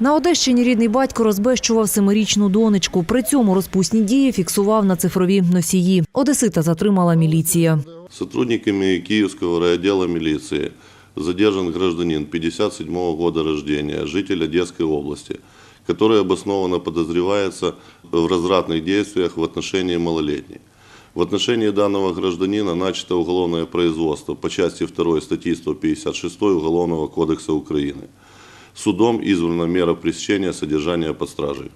На Одещині рідний батько розбещував семирічну донечку. При цьому розпусні дії фіксував на цифрові носії. Одесита затримала міліція. Сотрудниками Киевского райотдела милиции задержан гражданин 57 года рождения, житель Одесской области, который обоснованно подозревается в развратных действиях в отношении малолетней. В отношении данного гражданина начато уголовное производство по части 2 статьи 156 Уголовного кодекса Украины. Судом ізвольна мера пресечення содержання під стражей.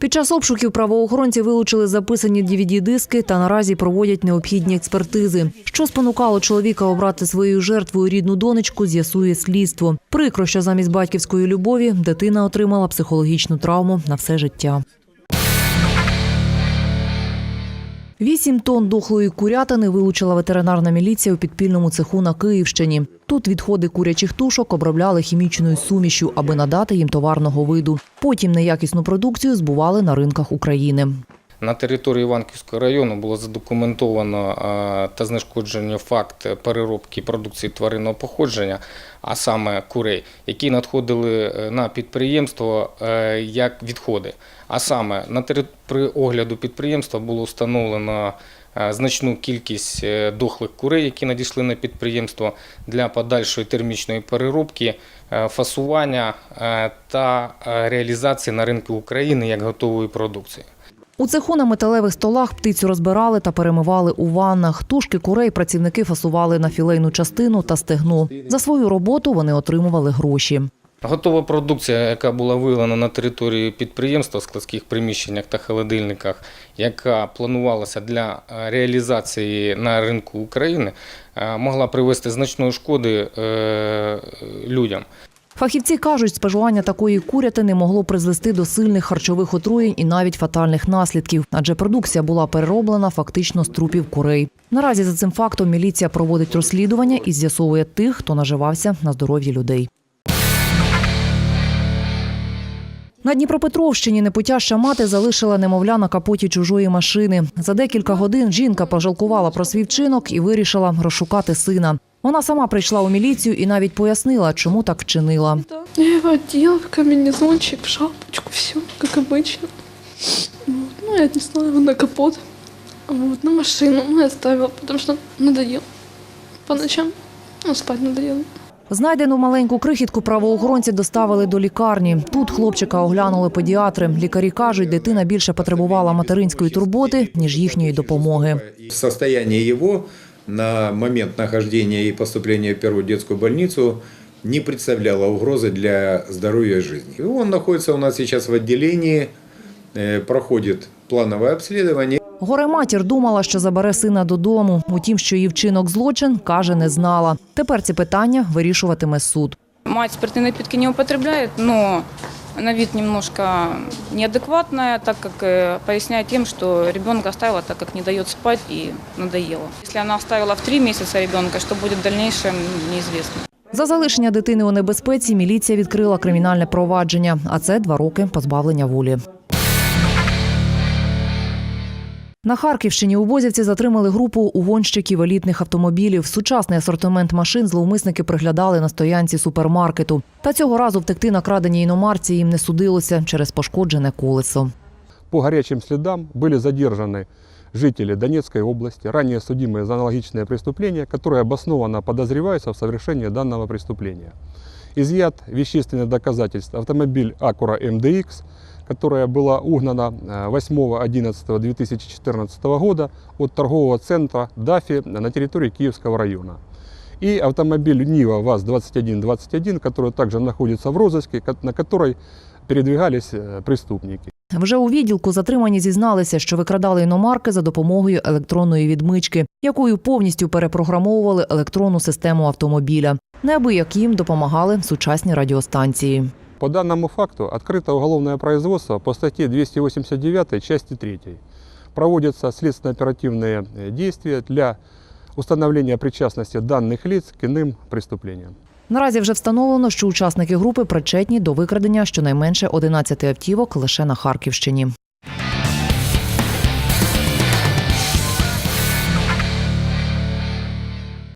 Під час обшуків правоохоронці вилучили записані DVD-диски та наразі проводять необхідні експертизи. Що спонукало чоловіка обрати своєю жертвою рідну донечку, з'ясує слідство. Прикро, що замість батьківської любові дитина отримала психологічну травму на все життя. Вісім тонн дохлої курятини вилучила ветеринарна міліція у підпільному цеху на Київщині. Тут відходи курячих тушок обробляли хімічною сумішю, аби надати їм товарного виду. Потім неякісну продукцію збували на ринках України. На території Іванківського району було задокументовано е, та знешкоджено факт переробки продукції тваринного походження, а саме курей, які надходили е, на підприємство е, як відходи. А саме на тери- при огляду підприємства було встановлено значну кількість дохлих курей, які надійшли на підприємство для подальшої термічної переробки, фасування та реалізації на ринку України як готової продукції. У цеху на металевих столах птицю розбирали та перемивали у ваннах. Тушки курей працівники фасували на філейну частину та стегну. За свою роботу вони отримували гроші. Готова продукція, яка була виявлена на території підприємства, в складських приміщеннях та холодильниках, яка планувалася для е, реалізації на ринку України, е, могла привести значної шкоди е, людям. Фахівці кажуть, споживання такої курятини могло призвести до сильних харчових отруєнь і навіть фатальних наслідків, адже продукція була перероблена фактично з трупів курей. Наразі за цим фактом міліція проводить розслідування і з'ясовує тих, хто наживався на здоров'ї людей. На Дніпропетровщині непутяща мати залишила немовля на капоті чужої машини. За декілька годин жінка пожалкувала про свій вчинок і вирішила розшукати сина. Вона сама прийшла у міліцію і навіть пояснила, чому так вчинила. Я одела в комбинезончик, в шапочку, все, как обычно. Вот. Ну, я отнесла его на капот, вот, на машину, ну, я оставила, потому что надоел. По ночам, ну, спать надоело. Знайдену маленьку крихітку правоохоронці доставили до лікарні. Тут хлопчика оглянули педіатри. Лікарі кажуть, дитина більше потребувала материнської турботи, ніж їхньої допомоги. Состояние его на момент нахождения и поступления в первую детскую больницу не представляло угрозы для жизни. И Он находится у нас сейчас в отделении, э, проходит плановое обследование. Горе матір думала, що забере сина додому. Утім, що її вчинок злочин, каже, не знала. Тепер ці питання вирішуватиме суд. Мать спиртные напитки не употребляет, но на вид немножко неадекватная, так как э, поясняет тем, что ребенка оставила, так как не дает спать и надоело. Если она оставила в три месяца ребенка, что будет в дальнейшем, неизвестно. За залишення дитини у небезпеці міліція відкрила кримінальне провадження, а це два роки позбавлення волі. На Харківщині убозівці затримали групу угонщиків елітних автомобілів. Сучасний асортимент машин зловмисники приглядали на стоянці супермаркету. Та цього разу втекти на краденій іномарці їм не судилося через пошкоджене колесо. По горячим следам были задержаны жители Донецкой области, ранее судимые за аналогичное преступление, которые обоснованно подозреваются в совершении данного преступления. Изъят вещественных доказательств автомобиль Acura MDX, которая была угнана э, 8.11.2014 года от торгового центра ДАФИ на территории Киевского района. И автомобиль Нива ВАЗ-2121, который также находится в розыске, ко- на которой передвигались э, преступники. Вже у відділку затримані зізналися, що викрадали іномарки за допомогою електронної відмички, якою повністю перепрограмовували електронну систему автомобіля. Неабияк їм допомагали сучасні радіостанції. По данному факту открыто уголовное производство по статье 289 части 3. Проводятся следственно-оперативные э, действия для установления причастности данных лиц к иным преступлениям. Наразі вже встановлено, що учасники групи причетні до викрадення щонайменше 11 автівок лише на Харківщині.